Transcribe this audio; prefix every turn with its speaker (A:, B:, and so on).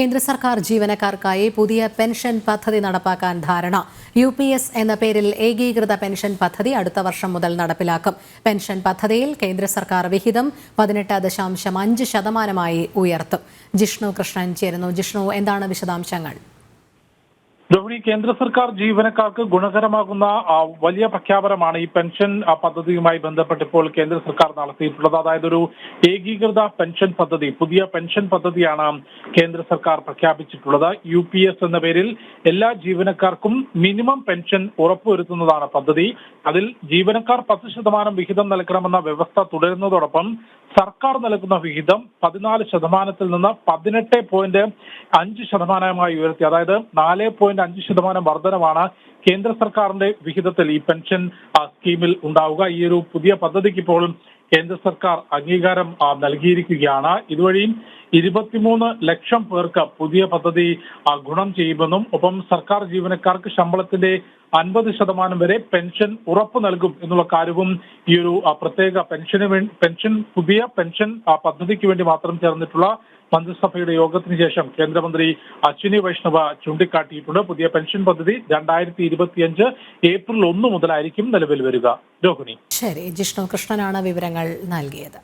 A: കേന്ദ്ര സർക്കാർ ജീവനക്കാർക്കായി പുതിയ പെൻഷൻ പദ്ധതി നടപ്പാക്കാൻ ധാരണ. യു പി എസ് എന്ന പേരിൽ ഏകീകൃത പെൻഷൻ പദ്ധതി അടുത്ത വർഷം മുതൽ നടപ്പിലാക്കും. പെൻഷൻ പദ്ധതിയിൽ കേന്ദ്ര സർക്കാർ വിഹിതം പതിനെട്ട് ദശാംശം അഞ്ച് ശതമാനമായി ഉയർത്തും. ജിഷ്ണു കൃഷ്ണൻ ചേരുന്നു. ജിഷ്ണു എന്താണ് വിശദാംശങ്ങൾ?
B: രോഹിണി കേന്ദ്ര സർക്കാർ ജീവനക്കാർക്ക് ഗുണകരമാകുന്ന വലിയ പ്രഖ്യാപനമാണ് ഈ പെൻഷൻ പദ്ധതിയുമായി ബന്ധപ്പെട്ട് ഇപ്പോൾ കേന്ദ്ര സർക്കാർ നടത്തിയിട്ടുള്ളത്. അതായത് ഒരു ഏകീകൃത പെൻഷൻ പദ്ധതി പുതിയ പെൻഷൻ പദ്ധതിയാണ് കേന്ദ്ര സർക്കാർ പ്രഖ്യാപിച്ചിട്ടുള്ളത്. യു പി എസ് എന്ന പേരിൽ എല്ലാ ജീവനക്കാർക്കും മിനിമം പെൻഷൻ ഉറപ്പുവരുത്തുന്നതാണ് പദ്ധതി. അതിൽ ജീവനക്കാർ പത്ത് ശതമാനം വിഹിതം നൽകണമെന്ന വ്യവസ്ഥ തുടരുന്നതോടൊപ്പം സർക്കാർ നൽകുന്ന വിഹിതം പതിനാല് ശതമാനത്തിൽ നിന്ന് പതിനെട്ട് പോയിന്റ് അഞ്ച് ശതമാനമായി ഉയർത്തി. അതായത് നാല് പോയിന്റ് അഞ്ച് ശതമാനം വർധനമാണ് കേന്ദ്ര സർക്കാരിന്റെ വിഹിതത്തിൽ ഈ പെൻഷൻ സ്കീമിൽ ഉണ്ടാവുക. ഈ ഒരു പുതിയ പദ്ധതിക്ക് ഇപ്പോൾ കേന്ദ്ര സർക്കാർ അംഗീകാരം നൽകിയിരിക്കുകയാണ്. ഇതുവഴി ഇരുപത്തിമൂന്ന് ലക്ഷം പേർക്ക് പുതിയ പദ്ധതി ഗുണം ചെയ്യുമെന്നും ഒപ്പം സർക്കാർ ജീവനക്കാർക്ക് ശമ്പളത്തിന്റെ അൻപത് ശതമാനം വരെ പെൻഷൻ ഉറപ്പു നൽകും എന്നുള്ള കാര്യവും ഈ ഒരു പ്രത്യേക പെൻഷന് പെൻഷൻ പുതിയ പെൻഷൻ പദ്ധതിക്ക് വേണ്ടി മാത്രം ചേർന്നിട്ടുള്ള മന്ത്രിസഭയുടെ യോഗത്തിന് ശേഷം കേന്ദ്രമന്ത്രി അശ്വിനി വൈഷ്ണവ ചൂണ്ടിക്കാട്ടിയിട്ടുണ്ട്. പുതിയ പെൻഷൻ പദ്ധതി രണ്ടായിരത്തി ഇരുപത്തിയഞ്ച് ഏപ്രിൽ ഒന്ന് മുതലായിരിക്കും നിലവിൽ വരിക. രോഹിണി.
A: ശരി ജിഷ്ണു കൃഷ്ണനാണ് വിവരങ്ങൾ നൽകിയത്.